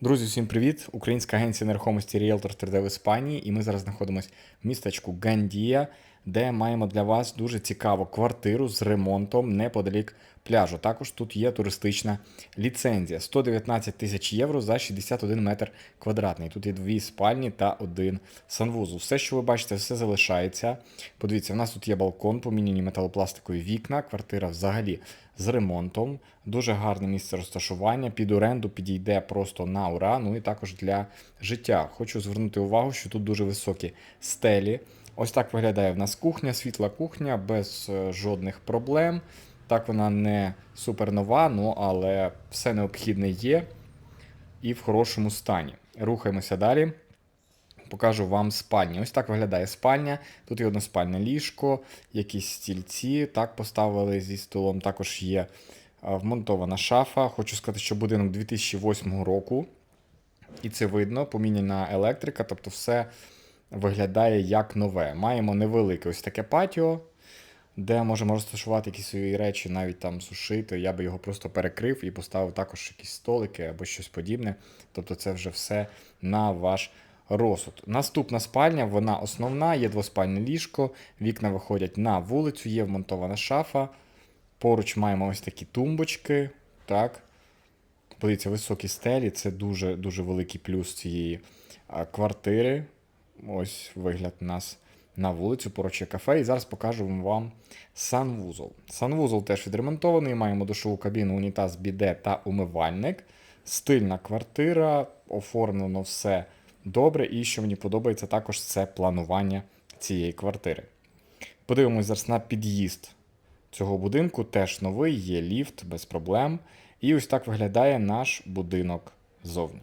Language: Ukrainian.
Друзі, всім привіт! Українська агенція нерухомості Realtor 3D в Іспанії, і ми зараз знаходимося в містечку Гандія, де маємо для вас дуже цікаву квартиру з ремонтом неподалік пляжу. Також тут є туристична ліцензія 119 тисяч євро за 61 метр квадратний. Тут є дві спальні та один санвузол. Все, що ви бачите, все залишається. Подивіться, в нас тут є балкон, поміняні металопластикові вікна, квартира взагалі з ремонтом. Дуже гарне місце розташування. Під оренду підійде просто на ура. Ну і також для життя. Хочу звернути увагу, що тут дуже високі стелі. Ось так виглядає в нас кухня, світла кухня без е, жодних проблем. Так вона не супер нова, ну але все необхідне є і в хорошому стані. Рухаємося далі. Покажу вам спальні. Ось так виглядає спальня. Тут є односпальне ліжко, якісь стільці. Так поставили зі столом. Також є вмонтована шафа. Хочу сказати, що будинок 2008 року. І це видно, поміняна електрика, тобто все виглядає як нове. Маємо невелике ось таке патіо, де можемо розташувати якісь свої речі, навіть там сушити. Я би його просто перекрив і поставив також якісь столики або щось подібне. Тобто це вже все на ваш розсуд. Наступна спальня, вона основна, є двоспальне ліжко, вікна виходять на вулицю, є вмонтована шафа. Поруч маємо ось такі тумбочки. Так. Подивіться, високі стелі це дуже дуже великий плюс цієї квартири. Ось вигляд у нас на вулицю, поруч є кафе. І зараз покажу вам санвузол. Санвузол теж відремонтований. Маємо душову кабіну, унітаз, біде та умивальник. Стильна квартира, оформлено все добре. І що мені подобається, також це планування цієї квартири. Подивимось зараз на під'їзд цього будинку. Теж новий, є ліфт без проблем. І ось так виглядає наш будинок ззовні.